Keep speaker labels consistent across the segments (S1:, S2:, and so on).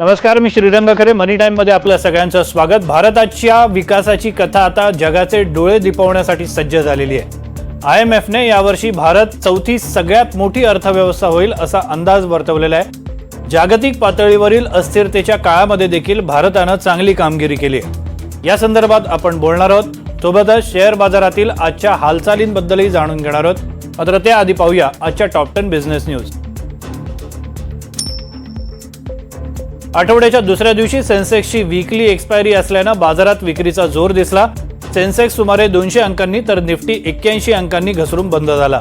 S1: नमस्कार मी श्रीरंग खरे. मनी टाईममध्ये आपलं आपल्या सगळ्यांचं स्वागत. भारताच्या विकासाची कथा आता जगाचे डोळे दिपवण्यासाठी सज्ज झालेली आहे. आय एम एफने यावर्षी भारत चौथी सगळ्यात मोठी अर्थव्यवस्था होईल असा अंदाज वर्तवलेला आहे. जागतिक पातळीवरील अस्थिरतेच्या काळामध्ये देखील भारतानं चांगली कामगिरी केली आहे. या संदर्भात आपण बोलणार आहोत. सोबतच शेअर बाजारातील आजच्या हालचालींबद्दलही जाणून घेणार आहोत. मात्र त्याआधी पाहूया आजच्या टॉप टेन बिझनेस न्यूज. आठवड्याच्या दुसऱ्या दिवशी सेन्सेक्सची वीकली एक्सपायरी असल्यानं बाजारात विक्रीचा जोर दिसला. सेन्सेक्स सुमारे दोनशे अंकांनी तर निफ्टी एक्क्याऐंशी अंकांनी घसरून बंद झाला.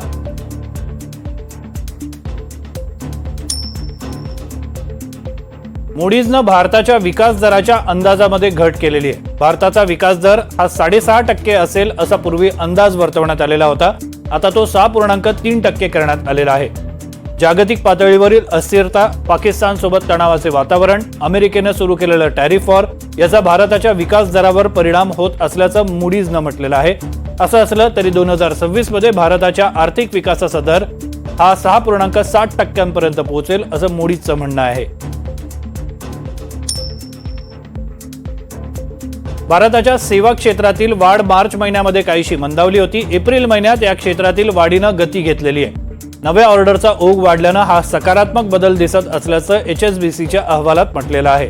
S1: मुडीजनं भारताच्या विकास दराच्या अंदाजामध्ये घट केलेली आहे. भारताचा विकास दर हा साडेसहा टक्के असेल असा पूर्वी अंदाज वर्तवण्यात आलेला होता. आता तो सहा पूर्णांक तीन टक्के करण्यात आलेला आहे. जागतिक पातळीवरील अस्थिरता पाकिस्तानसोबत तणावाचे वातावरण अमेरिकेनं सुरू केलेलं टॅरिफ वॉर याचा भारताच्या विकास दरावर परिणाम होत असल्याचं मुडीजनं म्हटलेलं आहे. असं असलं तरी दोन हजार सव्वीसमध्ये भारताच्या आर्थिक विकासाचा दर हा सहा पूर्णांक साठ टक्क्यांपर्यंत पोहोचेल असं मूडीजचं म्हणणं आहे. भारताच्या सेवा क्षेत्रातील वाढ मार्च महिन्यामध्ये काहीशी मंदावली होती. एप्रिल महिन्यात या क्षेत्रातील वाढीनं गती घेतलेली आहे. नव्या ऑर्डरचा ओघ वाढल्यानं हा सकारात्मक बदल दिसत असल्याचं एच एस बी सीच्या अहवालात म्हटलेलं आहे.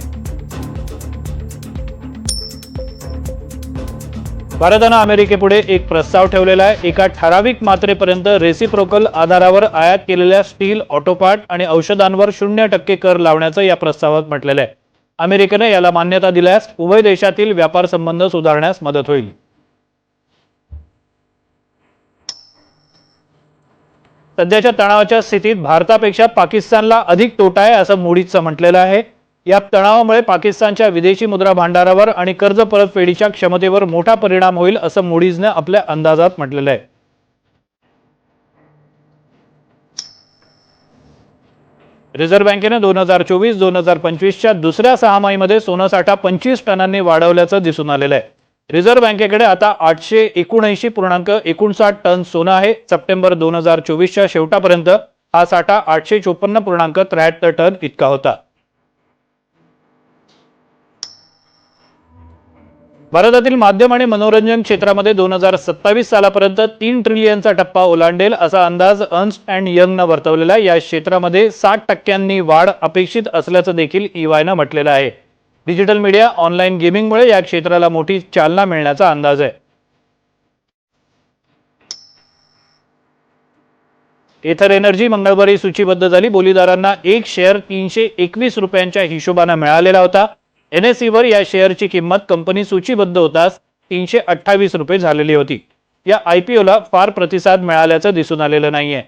S1: भारतानं अमेरिकेपुढे एक प्रस्ताव ठेवलेला आहे. एका ठराविक मात्रेपर्यंत रेसिप्रोकल आधारावर आयात केलेल्या स्टील ऑटोपार्ट आणि औषधांवर शून्य टक्के कर लावण्याचं या प्रस्तावात म्हटलेलं आहे. अमेरिकेनं याला मान्यता दिल्यास उभय देशातील व्यापार संबंध सुधारण्यास मदत होईल. सध्याच्या तणावाच्या स्थितीत भारतापेक्षा पाकिस्तानला अधिक तोटा आहे असं मोडीचं म्हटलेलं आहे. या तणावामुळे पाकिस्तानच्या विदेशी मुद्रा भांडारावर आणि कर्ज परतफेडीच्या क्षमतेवर मोठा परिणाम होईल असं मोडीजने आपल्या अंदाजात म्हटलेलं आहे. रिझर्व्ह बँकेनं दोन हजार चोवीस दोन हजार पंचवीसच्या दुसऱ्या सहामाहीमध्ये सोनंसाठा पंचवीस टनांनी वाढवल्याचं दिसून आलेलं आहे. रिझर्व्ह बँकेकडे आता आठशे एकोणऐंशी पूर्णांक एकोणसाठ टन सोनं आहे. सप्टेंबर दोन हजार चोवीसच्या शेवटापर्यंत हा साठा आठशे चोपन्न पूर्णांक त्र्याहत्तर टन इतका होता. भारतातील माध्यम आणि मनोरंजन क्षेत्रामध्ये दोन हजार सत्तावीस सालापर्यंत तीन ट्रिलियनचा टप्पा ओलांडेल असा अंदाज अर्न्स्ट अँड यंगनं वर्तवलेला या क्षेत्रामध्ये साठ टक्क्यांनी वाढ अपेक्षित असल्याचं देखील ईवायनं म्हटलेलं आहे. डिजिटल मीडिया ऑनलाईन गेमिंगमुळे या क्षेत्राला मोठी चालना मिळण्याचा अंदाज आहे. एथर एनर्जी मंगळवारी सूचीबद्ध झाली. बोलीदारांना एक शेअर तीनशे एकवीस रुपयांच्या हिशोबानं मिळालेला होता. एनएसईवर या शेअरची किंमत कंपनी सूचीबद्ध होताच तीनशे अठ्ठावीस रुपये झालेली होती. या आयपीओला फार प्रतिसाद मिळाल्याचं दिसून आलेलं नाहीये.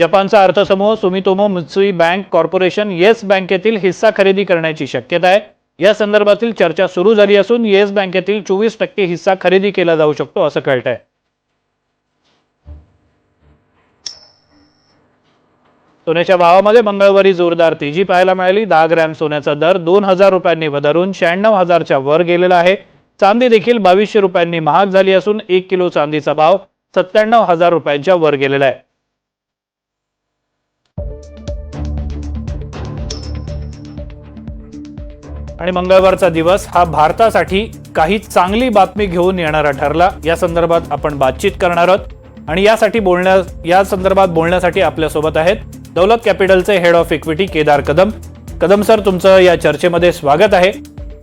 S1: जपानचा अर्थसमूह Sumitomo Mitsui bank corporation Yes बँकेतील हिस्सा खरेदी करण्याची शक्यता आहे. या संदर्भातील चर्चा सुरू झाली असून येस बँकेतील चोवीस टक्के हिस्सा खरेदी केला जाऊ शकतो असं कळत आहे सोन्याच्या भावामध्ये मंगळवारी जोरदार तेजी पाहायला मिळाली. दहा ग्रॅम सोन्याचा दर दोन हजार रुपयांनी वधारून शहाण्णव हजारच्या वर गेलेला आहे. चांदी देखील बावीसशे रुपयांनी महाग झाली असून एक किलो चांदीचा भाव सत्त्याण्णव हजार रुपयांच्या वर गेलेला आहे. आणि मंगळवारचा दिवस हा भारतासाठी काही चांगली बातमी घेऊन येणारा ठरला. या संदर्भात आपण बातचीत करणार आहोत. आणि यासाठी बोलण्या या संदर्भात बोलण्यासाठी आपल्यासोबत आहेत Daulat कॅपिटलचे head of equity Kedar Kadam. Kadam sir तुमचं या चर्चेमध्ये स्वागत आहे.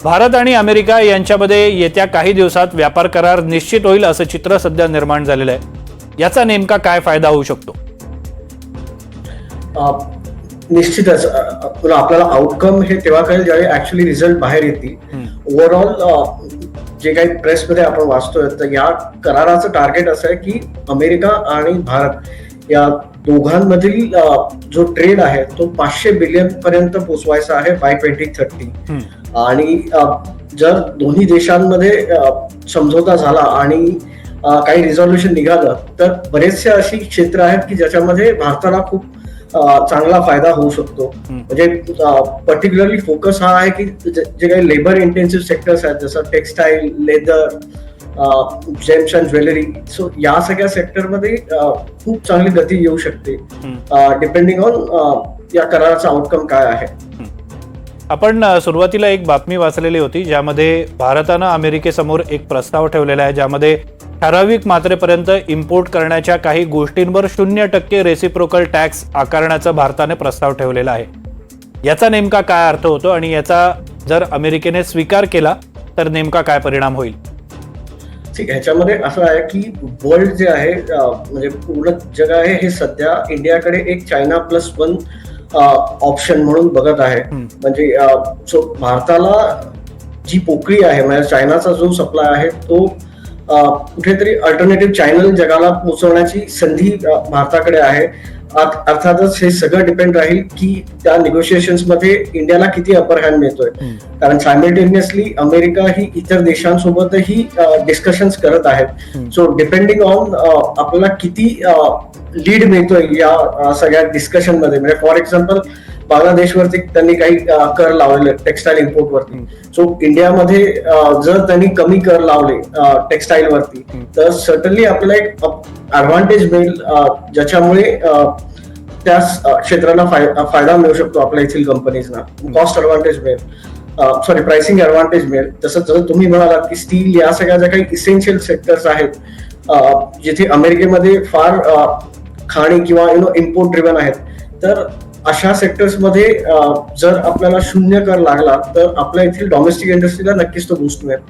S1: भारत आणि अमेरिका यांच्यामध्ये येत्या काही दिवसात व्यापार करार निश्चित होईल असं चित्र सध्या निर्माण झालेलं आहे. याचा नेमका काय फायदा होऊ शकतो?
S2: निश्चितच तुला आपल्याला आउटकम हे तेव्हा कळेल ज्यावेळी ऍक्च्युली रिझल्ट बाहेर येतील. ओव्हरऑल जे काही प्रेसमध्ये आपण वाचतोय तर या कराराचं टार्गेट असं आहे की अमेरिका आणि भारत या दोघांमधील जो ट्रेड आहे तो पाचशे बिलियन पर्यंत पोचवायचा आहे बाय ट्वेंटी थर्टी आणि जर दोन्ही देशांमध्ये समझोता झाला आणि काही रिझॉल्युशन निघालं तर बरेचसे अशी क्षेत्र आहेत की ज्याच्यामध्ये भारताला खूप चांगला फायदा होऊ शकतो. म्हणजे पर्टिक्युलरली फोकस हा आहे की जे जे काही लेबर इंटेन्सिव्ह सेक्टर्स आहेत जसं textile leather gems and jewellery so या सगळ्या सेक्टरमध्ये खूप चांगली गती येऊ शकते. डिपेंडिंग ऑन या कराराचा आउटकम काय आहे.
S1: आपण सुरुवातीला एक बातमी वाचलेली होती ज्यामध्ये भारतानं अमेरिकेसमोर एक प्रस्ताव ठेवलेला आहे ज्यामध्ये ठराविक मात्रेपर्यंत इम्पोर्ट करण्याच्या काही गोष्टींवर शून्य टक्के रेसिप्रोकल टॅक्स आकारण्याचा भारताने प्रस्ताव ठेवलेला आहे. याचा नेमका काय अर्थ होतो आणि याचा जर अमेरिकेने स्वीकार केला तर नेमका काय परिणाम होईल?
S2: ठीक ह्याच्यामध्ये असं आहे की वर्ल्ड जे आहे म्हणजे पूर्ण जग आहे हे सध्या इंडियाकडे एक चायना प्लस वन ऑप्शन म्हणून बघत आहे. म्हणजे सो भारताला जी पोकळी आहे म्हणजे चायनाचा जो सप्लाय आहे तो कुठेतरी अल्टरनेटिव्ह चॅनल जगाला पोहोचवण्याची संधी भारताकडे आहे अर्थातच हे सगळं डिपेंड राहील की त्या निगोशिएशन्समध्ये इंडियाला किती अपर हँड मिळतोय. कारण सायमल्टेनियसली अमेरिका ही इतर देशांसोबतही डिस्कशन्स करत आहेत. सो डिपेंडिंग ऑन आपल्याला किती लीड मिळतोय या सगळ्या डिस्कशनमध्ये. म्हणजे फॉर एक्झाम्पल बांगलादेशवरती त्यांनी काही कर लावले टेक्सटाईल इम्पोर्ट वरती. सो इंडियामध्ये जर त्यांनी कमी कर लावले टेक्सटाईल वरती
S1: हम्म.
S2: तर सर्टनली आपल्याला एक ऍडव्हान्टेज मिळेल ज्याच्यामुळे त्या क्षेत्राला फायदा मिळू शकतो आपल्या येथील कंपनीजना कॉस्ट ऍडव्हान्टेज मिळेल. सॉरी प्राइसिंग ऍडव्हान्टेज मिळेल. तसं जसं तुम्ही म्हणालात की स्टील या सगळ्या ज्या काही इसेन्शियल सेक्टर्स आहेत जिथे अमेरिकेमध्ये फार खाणी किंवा यु नो इम्पोर्ट ड्रिव्हन आहेत तर अशा सेक्टर्समध्ये जर आपल्याला शून्य कर लागला तर आपल्या येथील डॉमेस्टिक इंडस्ट्रीला नक्कीच तो बूस्ट मिळेल.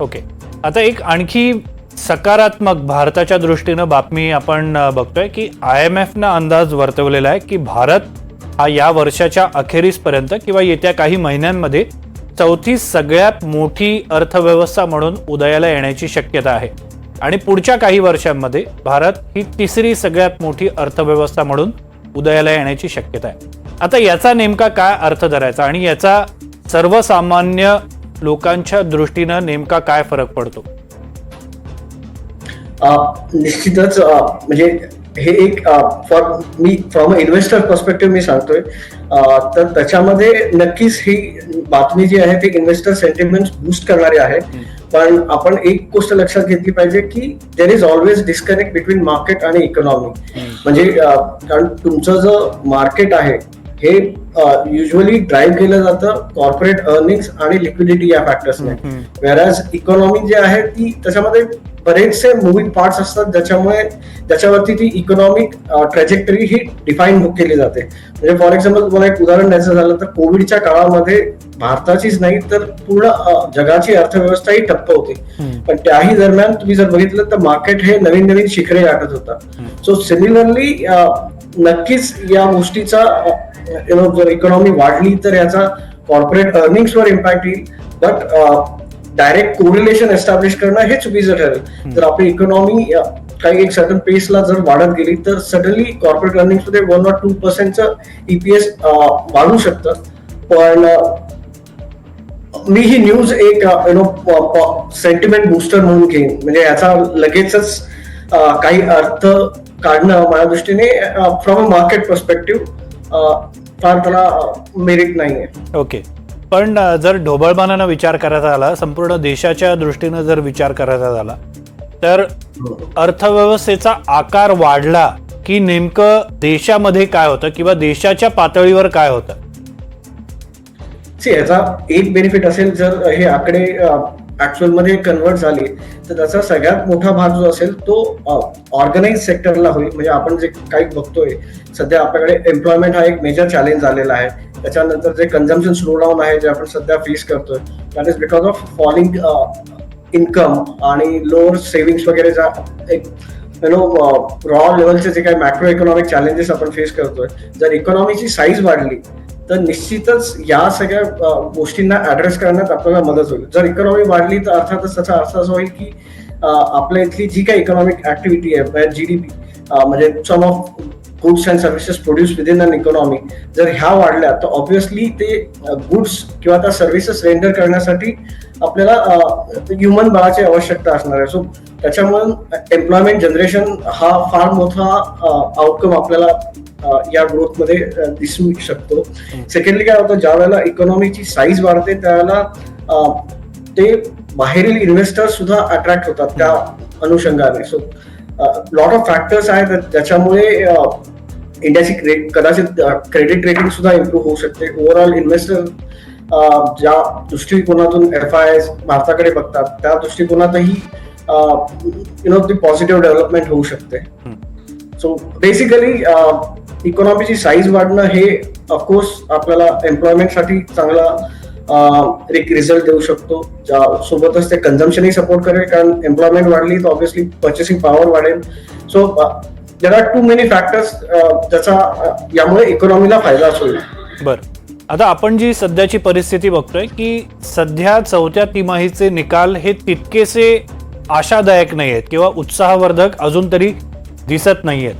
S1: ओके आता एक आणखी सकारात्मक भारताच्या दृष्टीनं बातमी आपण बघतोय की आय एम एफनं अंदाज वर्तवलेला आहे की भारत हा या वर्षाच्या अखेरीसपर्यंत किंवा येत्या काही महिन्यांमध्ये चौथी सगळ्यात मोठी अर्थव्यवस्था म्हणून उदयाला येण्याची शक्यता आहे. आणि पुढच्या काही वर्षांमध्ये भारत ही तिसरी सगळ्यात मोठी अर्थव्यवस्था म्हणून उदयाला येण्याची शक्यता आहे. आता याचा नेमका काय अर्थ धरायचा आणि याचा सर्वसामान्य लोकांच्या दृष्टीनं नेमका काय फरक पडतो?
S2: निश्चितच म्हणजे हे एक for me from a investor perspective मी सांगतोय. तर त्याच्यामध्ये नक्कीच ही बातमी जी आहे ती इन्व्हेस्टर सेंटिमेंट बूस्ट करणारी आहे. पण आपण एक गोष्ट लक्षात घेतली पाहिजे की there is always disconnect between market आणि इकॉनॉमी म्हणजे कारण तुमचं जो मार्केट आहे हे युजली ड्राईव्ह केलं जातं कॉर्पोरेट अर्निंग्स आणि लिक्विडिटी या फॅक्टर्सने. वेराज इकॉनॉमी जी आहे ती त्याच्यामध्ये बरेचसे मुव्हिंग पार्ट्स असतात ज्याच्यामुळे ज्याच्यावरती ती इकॉनॉमिक ट्रॅजेक्टरी ही डिफाईन केली जाते. म्हणजे फॉर एक्झाम्पल तुम्हाला एक उदाहरण द्यायचं झालं तर कोविडच्या काळामध्ये भारताचीच नाही तर पूर्ण जगाची अर्थव्यवस्था ही ठप्प होती. पण त्याही दरम्यान तुम्ही जर बघितलं तर मार्केट हे नवीन नवीन शिखरे गाठत होता. सो सिमिलरली नक्कीच या गोष्टीचा यु नो जर इकॉनॉमी वाढली तर याचा कॉर्पोरेट अर्निंग्सवर इम्पॅक्ट येईल. बट डायरेक्ट कोरिलेशन एस्टॅब्लिश करणं हे चुकीचं ठरेल. जर आपली इकॉनॉमी काही एक सर्टन पेसला जर वाढत गेली तर सडनली कॉर्पोरेट अर्निंग्समध्ये वन ऑर टू पर्सेंटचं ईपीएस वाढू शकतं. पण अ, मी ही न्यूज एक यु नो सेंटिमेंट बुस्टर म्हणून घेईन. म्हणजे याचा लगेचच अ, काही अर्थ काढणं माझ्या दृष्टीने फ्रॉम अ मार्केट पर्स्पेक्टिव्ह फार त्याला मेरिट नाहीये.
S1: ओके पण जर ढोबळमानानं विचार करायचा झाला संपूर्ण देशाच्या दृष्टीनं जर विचार करायचा झाला तर अर्थव्यवस्थेचा आकार वाढला की नेमकं देशामध्ये काय होतं किंवा देशाच्या पातळीवर काय होतं?
S2: याचा एक बेनिफिट असेल जर हे आकडे ऍक्च्युअलमध्ये कन्वर्ट झाली तर त्याचा सगळ्यात मोठा भाग जो असेल तो ऑर्गनाइज सेक्टरला होईल. म्हणजे आपण जे काही बघतोय सध्या आपल्याकडे एम्प्लॉयमेंट हा एक मेजर चॅलेंज झालेला आहे. त्याच्यानंतर जे कन्झम्पन स्लो डाऊन आहे जे आपण सध्या फेस करतोय that is because of falling income आणि लोअर सेव्हिंग्स वगैरे जा एक यु नो रॉ लेवलचे जे काही मॅक्रो इकॉनॉमिक चॅलेंजेस आपण फेस करतोय जर इकॉनॉमीची साईज वाढली तर निश्चितच या सगळ्या गोष्टींना ऍड्रेस करण्यात आपल्याला मदत होईल. जर इकॉनॉमी वाढली तर अर्थातच त्याचा अर्थ असा होईल की आपल्या इथली जी काही इकॉनॉमिक ऍक्टिव्हिटी आहे जी डी पी म्हणजे sum of goods and services produce within an economy जर ह्या वाढल्या तर ऑब्विसली ते गुड्स किंवा त्या सर्व्हिसेस रेंडर करण्यासाठी आपल्याला ह्युमन बळाची आवश्यकता असणार आहे. सो त्याच्यामुळे एम्प्लॉयमेंट जनरेशन हा फार मोठा आउटकम आपल्याला या ग्रोथमध्ये दिसू शकतो. सेकंडली काय होतं ज्या वेळेला इकॉनॉमीची साईज वाढते त्यावेळेला ते बाहेरील इन्व्हेस्टर सुद्धा अट्रॅक्ट होतात त्या अनुषंगाने. सो लॉट ऑफ फॅक्टर्स आहेत ज्याच्यामुळे इंडियाची कदाचित क्रेडिट रेटिंग सुद्धा इम्प्रूव्ह होऊ शकते. ओव्हरऑल इन्व्हेस्टर ज्या दृष्टिकोनातून एफ आय एस भारताकडे बघतात त्या दृष्टिकोनातही यु नो ती पॉझिटिव्ह डेव्हलपमेंट होऊ शकते. सो बेसिकली इकॉनॉमीची साईज वाढणं हे ऑफकोर्स आपल्याला एम्प्लॉयमेंटसाठी चांगला uh, एक रिझल्ट देऊ शकतो. सोबतच ते कन्झम्पनही सपोर्ट करेल. कारण एम्प्लॉयमेंट वाढली तर ऑब्व्हियसली पर्चेसिंग पॉवर वाढेल. So there are too many factors ज्याचा uh, यामुळे इकॉनॉमीला फायदा होईल.
S1: बर. आता आपण जी सध्याची परिस्थिती बघतोय की सध्या चौथ्या तिमाहीचे निकाल हे तितकेसे आशादायक नाही आहेत किंवा उत्साहवर्धक अजून तरी दिसत नाहीयेत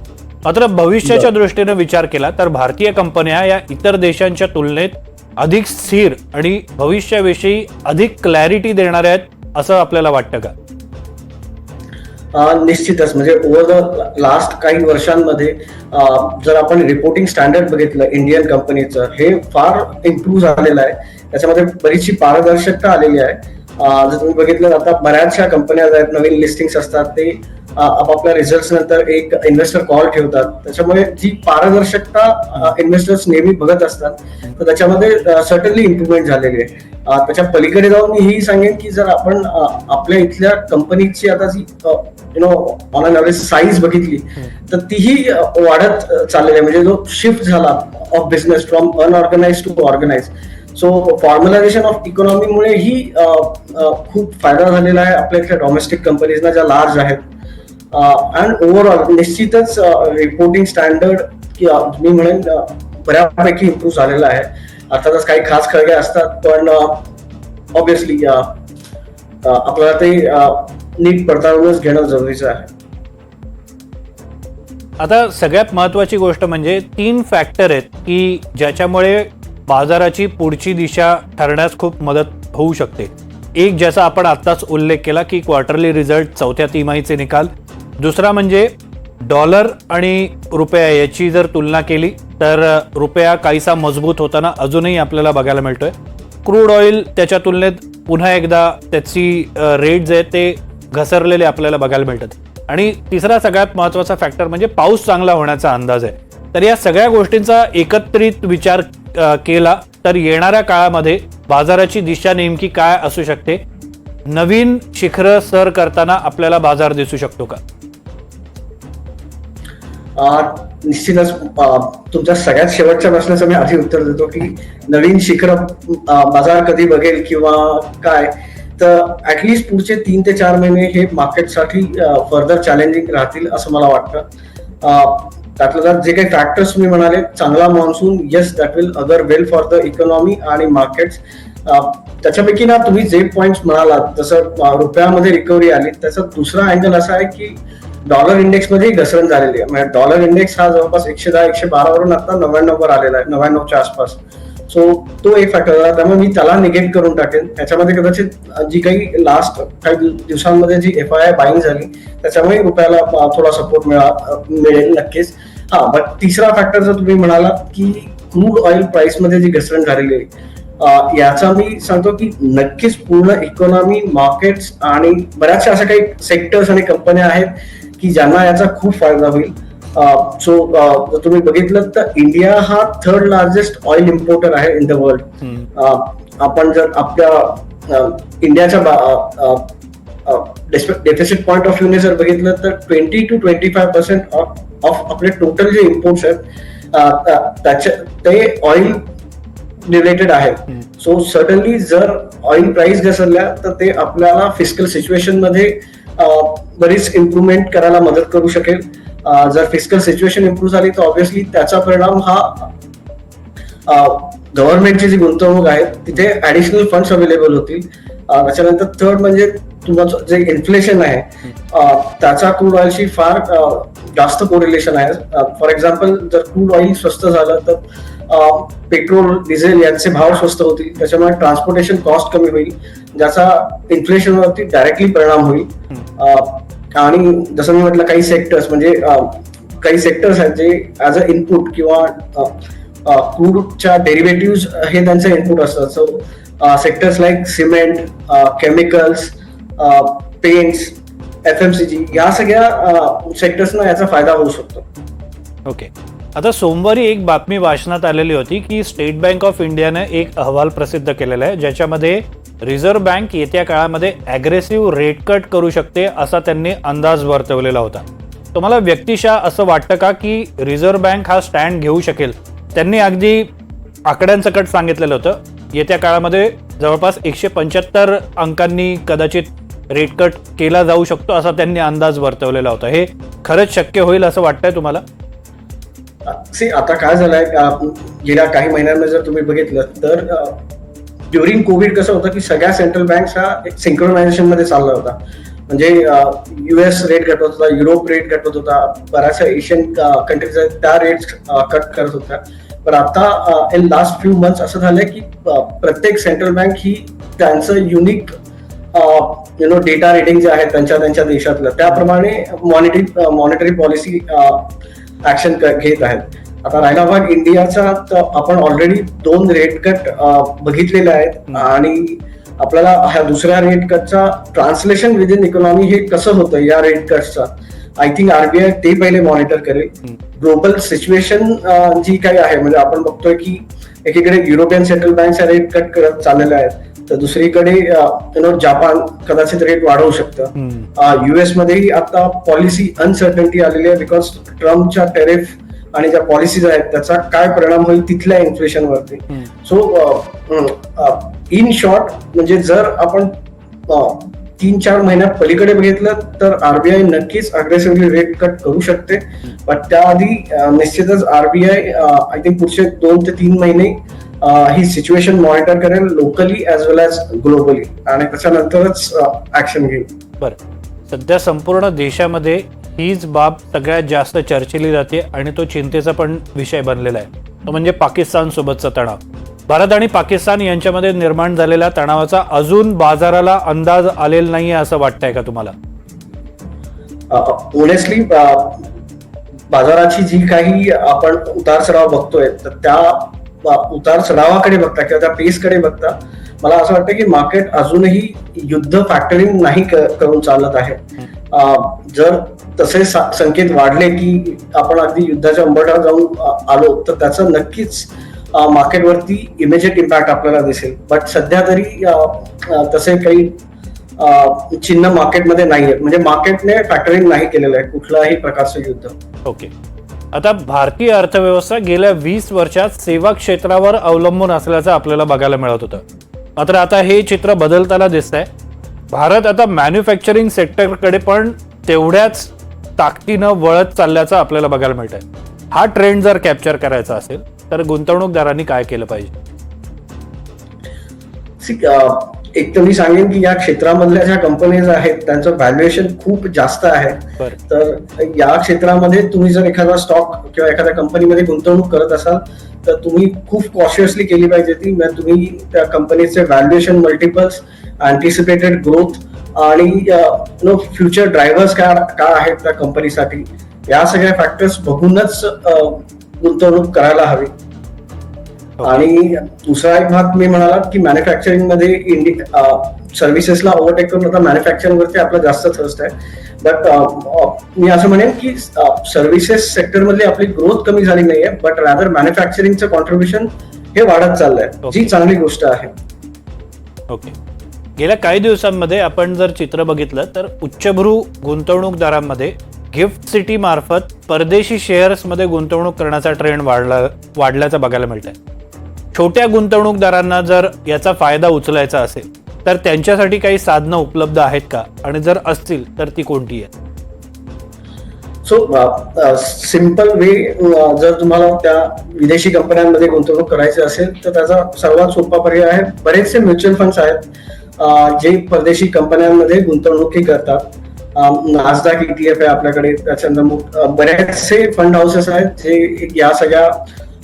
S1: मात्र भविष्याच्या दृष्टीने विचार केला तर भारतीय कंपन्या या इतर देशांच्या तुलनेत अधिक स्थिर आणि भविष्याविषयी अधिक क्लॅरिटी देणाऱ्या आहेत असं आपल्याला वाटतं का?
S2: निश्चितच. म्हणजे ओव्हर द लास्ट काही वर्षांमध्ये जर आपण रिपोर्टिंग स्टँडर्ड बघितलं इंडियन कंपनीचं हे फार इम्प्रूव्ह झालेलं आहे. त्याच्यामध्ये बरीचशी पारदर्शकता आलेली आहे. जर तुम्ही बघितलं आता बऱ्याचशा कंपन्या आहेत नवीन लिस्टिंग्स असतात ते आपापल्या रिझल्ट नंतर एक इन्व्हेस्टर कॉल ठेवतात. त्याच्यामुळे जी पारदर्शकता इन्व्हेस्टर्स नेहमी बघत असतात तर त्याच्यामध्ये सर्टनली इम्प्रुव्हमेंट झालेली आहे. त्याच्या पलीकडे जाऊन मी हेही सांगेन की जर आपण आपल्या इथल्या कंपनीची आता जी you know on an average size बघितली तर तीही वाढत चाललेली आहे. म्हणजे जो शिफ्ट झाला of business from unorganise to organise so formalisation of इकॉनॉमीमुळे ही खूप फायदा झालेला आहे आपल्या इथल्या डॉमेस्टिक कंपनीजना ज्या लार्ज आहेत. अँड ओव्हरऑल निश्चितच रिपोर्टिंग स्टँडर्ड मी म्हणेन बऱ्यापैकी इम्प्रूव्ह झालेला आहे. अर्थातच काही खास खळगे असतात पण ऑब्विसली आपल्याला ते नीट पडताळूनच घेणं जरुरीचं आहे.
S1: आता सगळ्यात महत्वाची गोष्ट म्हणजे तीन फॅक्टर आहेत की ज्याच्यामुळे बाजाराची पुढची दिशा ठरण्यास खूप मदत होऊ शकते. एक ज्याचा आपण आत्ताच उल्लेख केला की क्वार्टरली रिझल्ट चौथ्या तिमाहीचे निकाल दुसरा म्हणजे डॉलर आणि रुपया याची जर तुलना केली तर रुपया काहीसा मजबूत होताना अजूनही आपल्याला बघायला मिळतोय. क्रूड ऑइल त्याच्या तुलनेत पुन्हा एकदा त्याची रेट जे ते घसरलेले आपल्याला बघायला मिळतात. आणि तिसरा सगळ्यात महत्त्वाचा फॅक्टर म्हणजे पाऊस चांगला होण्याचा अंदाज आहे. तर या सगळ्या गोष्टींचा एकत्रित विचार केला तर येणाऱ्या काळामध्ये बाजाराची दिशा नेमकी काय असू शकते? नवीन शिखरं सर करताना आपल्याला बाजार दिसू शकतो का?
S2: निश्चितच तुमच्या सगळ्यात शेवटच्या प्रश्नाचं मी आधी उत्तर देतो की नवीन शिखर बाजार कधी बघेल किंवा काय? तर ऍटलिस्ट पुढचे तीन ते चार महिने हे मार्केटसाठी फर्दर चॅलेंजिंग राहतील असं मला वाटतं. त्यातलं जर जे काही फॅक्टर्स तुम्ही म्हणाले चांगला monsoon yes that will augur well for the economy आणि मार्केट्स त्याच्यापैकी ना तुम्ही जे पॉइंट म्हणालात जसं रुपयामध्ये रिकव्हरी आली त्याचा दुसरा अँगल असा आहे की डॉलर इंडेक्समध्ये घसरण झालेली आहे. म्हणजे डॉलर इंडेक्स हा जवळपास एकशे दहा एकशे बारा वरून आता नव्याण्णव वर आलेला आहे नव्याण्णवच्या आसपास. सो तो एक फॅक्टर झाला त्यामुळे मी त्याला निगेट करून टाकेन. त्याच्यामध्ये कदाचित जी काही लास्ट काही दिवसांमध्ये G F I I buying झाली त्याच्यामुळे रुपयाला थोडा सपोर्ट मिळा मिळेल नक्कीच. हा बट तिसरा फॅक्टर जर तुम्ही म्हणालात की क्रूड ऑइल प्राइसमध्ये जी घसरण झालेली आहे याचा मी सांगतो की नक्कीच पूर्ण इकॉनॉमी मार्केट्स आणि बऱ्याचशा अशा काही सेक्टर्स आणि कंपन्या आहेत की ज्यांना याचा खूप फायदा होईल. सो जर तुम्ही बघितलं तर इंडिया हा थर्ड लार्जेस्ट ऑइल इम्पोर्टर आहे इन द वर्ल्ड आपण जर आपल्या इंडियाच्या डेफिसिट पॉईंट ऑफ व्ह्यूने जर बघितलं तर twenty two twenty five percent of आपले टोटल जे इम्पोर्ट्स आहेत अ, त- ऑइल रिलेटेड आहेत सो सडनली जर ऑइल प्राइस घसरल्या तर ते आपल्याला फिजिकल सिच्युएशनमध्ये बरीच इम्प्रुव्हमेंट करायला मदत करू शकेल. जर फिजिकल सिच्युएशन इम्प्रूव्ह झाली तर ऑब्व्हियसली त्याचा परिणाम हा गव्हर्नमेंटची जी गुंतवणूक आहे तिथे ऍडिशनल फंड्स अवेलेबल होतील. त्याच्यानंतर थर्ड म्हणजे तुमचं जे इन्फ्लेशन आहे त्याचा क्रूड ऑइलशी फार जास्त कोरिलेशन आहे. फॉर एक्झाम्पल जर क्रूड ऑइल स्वस्त झालं तर पेट्रोल डिझेल यांचे भाव स्वस्त होतील. त्याच्यामुळे ट्रान्सपोर्टेशन कॉस्ट कमी होईल ज्याचा इन्फ्लेशनवरती डायरेक्टली परिणाम होईल. आणि जसं मी म्हटलं काही सेक्टर्स म्हणजे काही सेक्टर्स आहेत जे ॲज अ इनपुट किंवा क्रूडच्या डेरिव्हेटिव्ह हे त्यांचं इनपुट असतं. So sectors like cement chemicals paints F M C G या सगळ्या सेक्टर्सना याचा फायदा होऊ शकतो.
S1: ओके आता सोमवारी एक बातमी वाचनात आलेली होती की स्टेट बँक ऑफ इंडियाने एक अहवाल प्रसिद्ध केलेला आहे ज्याच्यामध्ये रिझर्व्ह बँक येत्या काळामध्ये ॲग्रेसिव्ह रेट कट करू शकते असा त्यांनी अंदाज वर्तवलेला होता. तुम्हाला व्यक्तिशः असं वाटतं का की रिझर्व्ह बँक हा स्टँड घेऊ शकेल? त्यांनी अगदी आकड्यांसकट सांगितलेलं होतं. येत्या काळामध्ये जवळपास एकशे पंच्याहत्तर अंकांनी कदाचित रेट कट केला जाऊ शकतो असा त्यांनी अंदाज वर्तवलेला होता. हे खरंच शक्य होईल असं वाटतंय तुम्हाला?
S2: सी आता काय झालंय गेल्या काही महिन्यांमध्ये जर तुम्ही बघितलं तर ड्युरिंग कोविड कसं होतं की सगळ्या सेंट्रल बँक्स हा एक सिंक्रोनायझेशनमध्ये चालला होता. म्हणजे युएस रेट घटवत होता युरोप रेट घटवत होता बऱ्याचशा एशियन कंट्रीज आहेत त्या रेट कट करत होत्या. पण आता इन लास्ट फ्यू मंथ्स असं झालंय की प्रत्येक सेंट्रल बँक ही त्यांचं unique you know data rating जे आहेत त्यांच्या त्यांच्या देशातलं त्याप्रमाणे मॉनिटरी मॉनिटरी पॉलिसी ऍक्शन घेत आहेत. आता राहिला भाग इंडियाचा तर आपण ऑलरेडी दोन रेट कट बघितलेले आहेत. आणि आपल्याला ह्या दुसऱ्या रेट कटचा ट्रान्सलेशन विदिन इकॉनॉमी हे कसं होतं या रेट कटचा आय थिंक आरबीआय ते पहिले मॉनिटर करेल. ग्लोबल सिच्युएशन जी काही आहे म्हणजे आपण बघतोय की एकीकडे युरोपियन सेंट्रल बँकच्या रेट कट करत चाललेल्या आहेत. तर दुसरीकडे यु नो जापान कदाचित रेट वाढवू शकतं. युएस मध्येही आता पॉलिसी अनसर्टन्टी आलेली आहे बिकॉज ट्रम्पच्या टेरिफ आणि ज्या पॉलिसीज आहेत त्याचा काय परिणाम होईल तिथल्या इन्फ्लेशनवरती सो इन शॉर्ट म्हणजे जर आपण तीन चार महिन्यात पलीकडे बघितलं तर आरबीआय नक्कीच अग्रेसिव्हली रेट कट करू शकते. पण त्याआधी निश्चितच आरबीआय आय थिंक पुढचे दोन ते तीन महिने ही सिच्युएशन मॉनिटर करेल locally as well as globally आणि त्याच्यानंतरच ऍक्शन घेईल.
S1: बरं. सध्या संपूर्ण देशामध्ये हीच बाब सगळ्यात जास्त चर्चिली जाते आणि तो चिंतेचा पण विषय बनलेला आहे. तो म्हणजे पाकिस्तान सोबतचा तणाव. भारत आणि पाकिस्तान यांच्यामध्ये निर्माण झालेल्या तणावाचा अजून बाजाराला अंदाज आलेला नाहीये असं वाटतंय का तुम्हाला?
S2: ओनेस्टली बाजाराची जी काही आपण उतार चढाव बघतोय तर त्या उतार चढावाकडे बघता किंवा त्या पेसकडे बघता मला असं वाटतं की मार्केट अजूनही युद्ध फॅक्टरिंग नाही करून चालत आहे. जर तसे संकेत वाढले की आपण अगदी युद्धाच्या उंबरठ्यावर जाऊन आलो तर त्याचं नक्कीच मार्केटवरती इमिजिएट इम्पॅक्ट आपल्याला दिसेल. बट सध्या तरी तसे काही चिन्ह मार्केटमध्ये नाही आहेत म्हणजे मार्केटने फॅक्टरिंग नाही केलेलं आहे कुठल्याही प्रकारचं युद्ध.
S1: ओके आता भारतीय अर्थव्यवस्था गेल्या वीस वर्षात सेवा क्षेत्रावर अवलंबून असल्याचं आपल्याला बघायला मिळत होतं. मात्र आता हे चित्र बदलताना दिसत आहे भारत आता मॅन्युफॅक्चरिंग सेक्टरकडे पण तेवढ्याच ताकदीनं वळत चालल्याचं आपल्याला बघायला मिळत आहे हा ट्रेंड जर कॅप्चर करायचा असेल तर गुंतवणूकदारांनी काय केलं पाहिजे?
S2: Uh, एक तर मी सांगेन की या क्षेत्रामधल्या ज्या कंपनीज आहेत त्यांचं व्हॅल्युएशन खूप जास्त आहे. तर या क्षेत्रामध्ये तुम्ही जर एखादा स्टॉक किंवा एखाद्या कंपनीमध्ये गुंतवणूक करत असाल तर तुम्ही खूप कॉशियसली केली पाहिजे ती. म्हणजे तुम्ही त्या कंपनीचे व्हॅल्युएशन मल्टिपल्स अँटिसिपेटेड ग्रोथ आणि नो फ्युचर ड्रायव्हर्स काय काय आहेत त्या कंपनीसाठी या सगळ्या फॅक्टर्स बघूनच गुंतवणूक करायला हवी. आणि दुसरा एक भाग मी म्हणाला की मॅन्युफॅक्चरिंगमध्ये इंडिया सर्व्हिसेसला ओव्हरटेक करून आता मॅन्युफॅक्चरिंग वरती आपला जास्त थर्स्ट आहे. बट मी असं म्हणेन की सर्व्हिसेस सेक्टर मधली आपली ग्रोथ कमी झाली नाहीये बट रादर मॅन्युफॅक्चरिंगचं कॉन्ट्रीब्युशन हे वाढत चाललंय. जी चांगली गोष्ट आहे.
S1: ओके गेल्या काही दिवसांमध्ये आपण जर चित्र बघितलं तर उच्चभ्रू गुंतवणूकदारांमध्ये गिफ्ट सिटी मार्फत परदेशी शेअर्समध्ये गुंतवणूक करण्याचा ट्रेंड वाढला वाढल्याचं बघायला मिळत आहे छोट्या गुंतवणूकदारांना जर याचा फायदा उचलायचा असेल तर त्यांच्यासाठी काही साधनं उपलब्ध आहेत का? आणि जर असतील तर ती कोणती आहेत?
S2: सो सिंपल वे जर तुम्हाला त्या विदेशी कंपन्यांमध्ये गुंतवणूक करायची असेल तर त्याचा सर्वात सोपा पर्याय आहे. बरेचसे म्युच्युअल फंड्स आहेत जे परदेशी कंपन्यांमध्ये गुंतवणुकी करतात. नासदाक ईटीएफ आहे आपल्याकडे त्याच्यानंतर बरेचसे फंड हाऊसेस आहेत जे या सगळ्या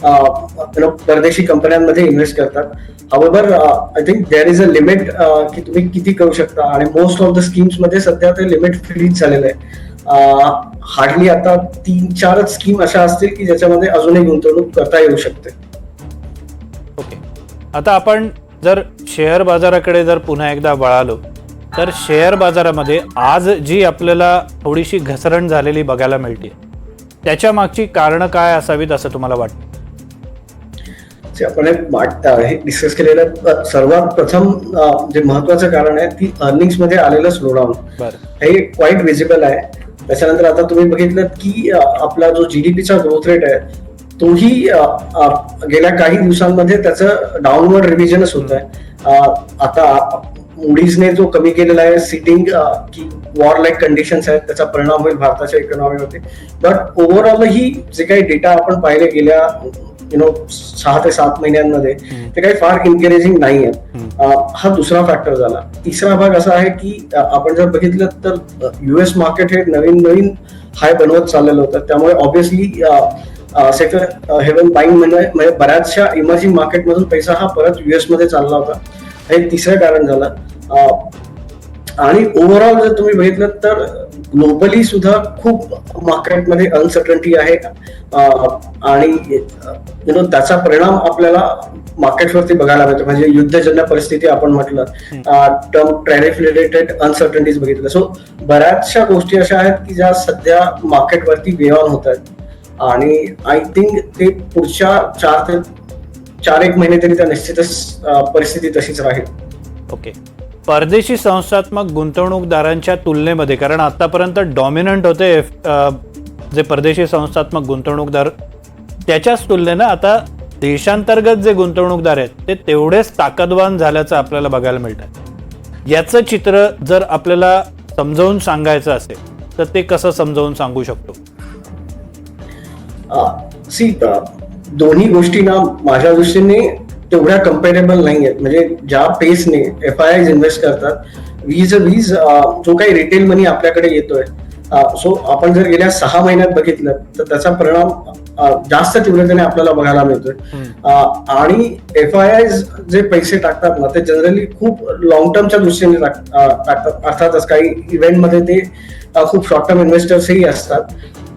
S2: परदेशी कंपन्यांमध्ये इन्व्हेस्ट करतात. However I think there is a limit की तुम्ही किती करू शकता. आणि मोस्ट ऑफ द स्कीम्समध्ये सध्या ते लिमिट फ्रीज झालेलं आहे. हार्डली आता तीन चारच स्कीम अशा असतील की ज्याच्यामध्ये अजूनही गुंतवणूक करता येऊ शकते.
S1: ओके आता आपण जर शेअर बाजाराकडे जर पुन्हा एकदा वळालो तर शेअर बाजारामध्ये आज जी आपल्याला थोडीशी घसरण झालेली बघायला मिळते त्याच्या मागची कारणं काय असावीत असं तुम्हाला वाटतं?
S2: जे आपण हे हे डिस्कस केलेलं सर्वात प्रथम जे महत्वाचं कारण आहे ती अर्निंग्समध्ये आलेलं स्लोडाऊन हे क्वाईट विजिबल आहे. त्याच्यानंतर आता तुम्ही बघितलं की आपला जो जीडीपीचा ग्रोथ रेट आहे तोही गेल्या काही दिवसांमध्ये त्याचं डाऊनवर्ड रिव्हिजनच होत आहे आता मुडीजने जो कमी केलेला आहे सिटिंग की वॉर लाईक कंडिशन्स आहेत त्याचा परिणाम होईल भारताच्या इकॉनॉमीवरती बट ओव्हरऑल ही जे काही डेटा आपण पाहिले गेल्या यु नो सहा ते सात महिन्यांमध्ये ते काही फार इन्करेजिंग नाही आहेत अ, हा दुसरा फॅक्टर झाला. तिसरा भाग असा आहे की आपण जर बघितलं तर युएस मार्केट हे नवीन नवीन हाय बनवत चाललेलं होतं. त्यामुळे ऑब्व्हियसली सेक्टर हेवन बाईंग म्हणजे बऱ्याचशा इमर्जिंग मार्केटमधून पैसा हा परत युएसमध्ये चालला होता. हे तिसरं कारण झालं. आणि ओव्हरऑल जर तुम्ही बघितलं तर ग्लोबली सुद्धा खूप मार्केटमध्ये अनसर्टन्टी आहे. आणि यु नो त्याचा परिणाम आपल्याला मार्केटवरती बघायला मिळतो. म्हणजे युद्धजन्य परिस्थिती आपण म्हटलं टर्म ट्रॅरिफ रिलेटेड अनसर्टन्टीज बघितलं. सो बऱ्याचशा गोष्टी अशा आहेत की ज्या सध्या मार्केटवरती वेवान होत आहेत. आणि आय थिंक ते पुढच्या चार ते चार एक महिने तरी त्या निश्चितच परिस्थिती तशीच राहील.
S1: ओके परदेशी संस्थात्मक गुंतवणूकदारांच्या तुलनेमध्ये कारण आतापर्यंत डॉमिनंट होते जे परदेशी संस्थात्मक गुंतवणूकदार त्याच्याच तुलनेनं आता देशांतर्गत जे गुंतवणूकदार आहेत ते तेवढेच ताकदवान झाल्याचं आपल्याला बघायला मिळतं याचं चित्र जर आपल्याला समजावून सांगायचं असेल तर ते कसं समजावून सांगू शकतो?
S2: सी दोन्ही गोष्टी ना माझ्या दृष्टीने तेवढ्या कम्पेरेबल नाही आहेत म्हणजे ज्या पेसने एफ आय इन्व्हेस्ट करतात वीज वीज जो काही रिटेल मनी आपल्याकडे येतोय सो आपण जर गेल्या सहा महिन्यात बघितलं तर त्याचा परिणाम जास्त तीव्रतेने आपल्याला बघायला मिळतोय. आणि एफ आय आय जे पैसे टाकतात ना ते जनरली खूप लॉंग टर्मच्या दृष्टीने टाकतात. अर्थातच काही इव्हेंटमध्ये ते खूप शॉर्ट टर्म इन्व्हेस्टर्सही असतात.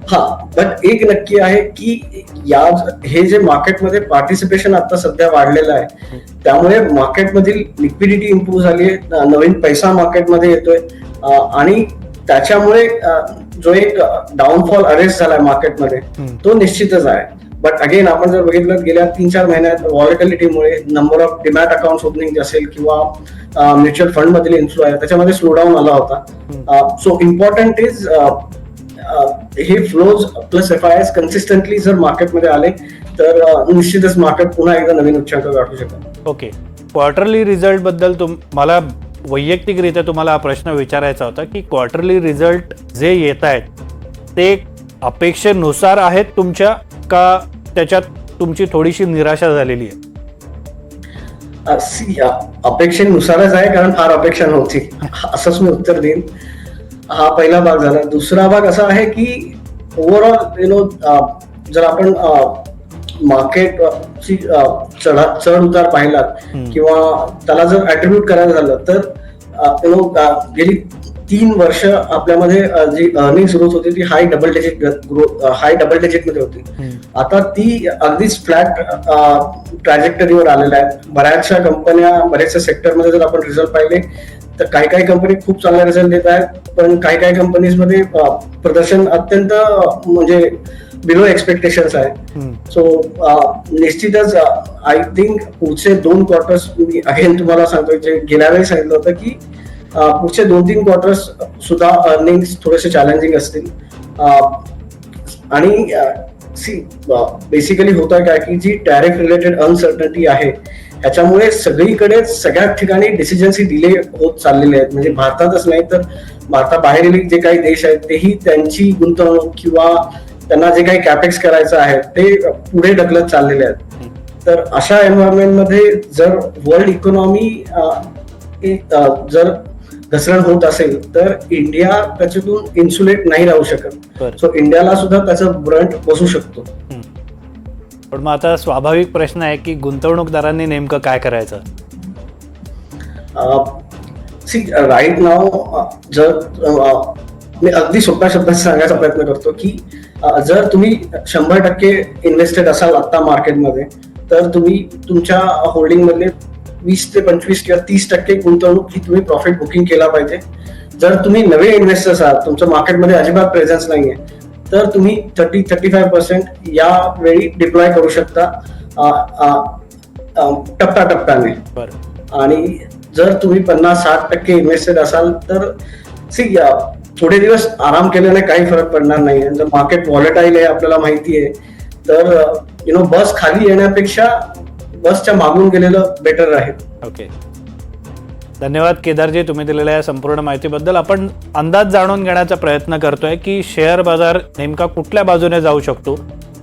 S2: हा बट एक नक्की आहे की या हे जे मार्केटमध्ये पार्टिसिपेशन आता सध्या वाढलेलं आहे त्यामुळे मार्केटमधील लिक्विडिटी इम्प्रूव्ह झाली आहे नवीन पैसा मार्केटमध्ये येतोय आणि त्याच्यामुळे जो एक डाऊनफॉल अरेस्ट झालाय मार्केटमध्ये. तो निश्चितच आहे. बट अगेन आपण जर बघितलं गेल्या तीन चार महिन्यात व्हॉलिटिलिटीमुळे number of demat account opening असेल किंवा म्युच्युअल फंड मधील इन्फ्लो आहे त्याच्यामध्ये स्लो डाऊन आला होता. सो इम्पॉर्टंट इज हे flows plus F I S consistently जर मार्केटमध्ये आले तर निश्चितच मार्केट पुन्हा एकदा नवीन उच्चांक गाठू शकेल.
S1: ओके क्वार्टरली रिझल्टबद्दल तुम मला वैयक्तिकरित्या तुम्हाला हा प्रश्न विचारायचा होता की क्वार्टरली रिझल्ट जे येत आहेत ते अपेक्षेनुसार आहेत तुमच्या का त्याच्यात तुमची थोडीशी निराशा झालेली आहे?
S2: अपेक्षेनुसारच आहे कारण फार अपेक्षा नव्हती. असंच मी उत्तर देईन. हा पहिला भाग झाला. दुसरा भाग असा आहे की ओव्हरऑल यु नो जर आपण मार्केट चढा चढ उतार पाहिलात. किंवा त्याला जर अट्रिब्यूट करायचं झालं तर यु नो गेली तीन वर्ष आपल्यामध्ये जी अर्निंग ग्रोथ होती ती high double digit growth high double डिजिटमध्ये होती. आता ती अगदीच फ्लॅट ट्रॅजेक्टरीवर आलेल्या आहेत बऱ्याचशा कंपन्या बऱ्याचशा सेक्टरमध्ये जर आपण रिझल्ट पाहिले तर काही काही कंपनी खूप चांगला रिझल्ट देत आहेत पण काही काही कंपनीजमध्ये प्रदर्शन अत्यंत म्हणजे बिलो एक्सपेक्टेशन्स आहे. सो निश्चितच आय थिंक पुढचे दोन क्वार्टर्स मी अगेन तुम्हाला सांगतो जे गेल्या वेळी सांगितलं होतं की पुढचे दोन तीन क्वार्टर्स सुद्धा अर्निंग थोडेसे चॅलेंजिंग असतील आणि सी बेसिकली होत आहे काय की जी टॅरिफ रिलेटेड अनसर्टनिटी आहे ह्याच्यामुळे सगळीकडे सगळ्याच ठिकाणी डिसिजन्स डिले होत चाललेले आहेत. म्हणजे भारतातच नाही तर भारताबाहेरील जे काही देश आहेत तेही त्यांची गुंतवणूक किंवा त्यांना जे काही कॅपेक्स करायचं आहे ते पुढे ढकलत चाललेले आहेत. तर अशा एन्व्हायरमेंटमध्ये जर वर्ल्ड इकॉनॉमी जर घसरण होत असेल तर इंडिया त्याच्यातून इन्सुलेट नाही राहू शकत. सो इंडियाला सुद्धा त्याचं ब्रंट बसू शकतो.
S1: पण मग आता स्वाभाविक प्रश्न आहे की गुंतवणूकदारांनी नेमकं काय करायचं?
S2: राईट नाव जर मी अगदी सोप्या शब्दात सांगायचा प्रयत्न करतो की जर तुम्ही शंभर टक्के इन्व्हेस्टेड असाल आत्ता मार्केटमध्ये तर तुम्ही तुमच्या होल्डिंगमधले वीस ते पंचवीस किंवा तीस टक्के गुंतवणूक ही तुम्ही प्रॉफिट बुकिंग केला पाहिजे. जर तुम्ही नवे इन्व्हेस्टर्स आहात तुमचं मार्केटमध्ये अजिबात प्रेझेन्स नाहीये तर तुम्ही थर्टी थर्टी फाय पर्सेंट यावेळी डिप्लॉय करू शकता टप्प्याटप्प्याने.
S1: बरं.
S2: आणि जर तुम्ही पन्नास साठ टक्के इन्व्हेस्टेड असाल तर सी थोडे दिवस आराम केल्याने काही फरक पडणार नाही. जर मार्केट वॉलेटाईल आहे आपल्याला माहिती आहे तर यु नो बस खाली येण्यापेक्षा बसच्या मागून गेलेलं बेटर राहील
S1: ओके धन्यवाद केदारजी तुम्ही दिलेल्या या संपूर्ण माहितीबद्दल. आपण अंदाज जाणून घेण्याचा प्रयत्न करतोय की शेअर बाजार नेमका कुठल्या बाजूने जाऊ शकतो?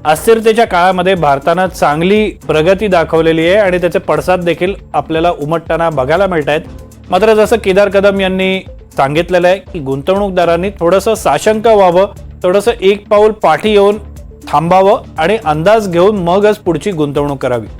S1: अस्थिरतेच्या काळामध्ये भारतानं चांगली प्रगती दाखवलेली आहे आणि त्याचे पडसाद देखील आपल्याला उमटताना बघायला मिळत आहेत मात्र जसं केदार कदम यांनी सांगितलेलं आहे की गुंतवणूकदारांनी थोडंसं साशंक व्हावं थोडंसं एक पाऊल पाठी येऊन थांबावं आणि अंदाज घेऊन मगच पुढची गुंतवणूक करावी.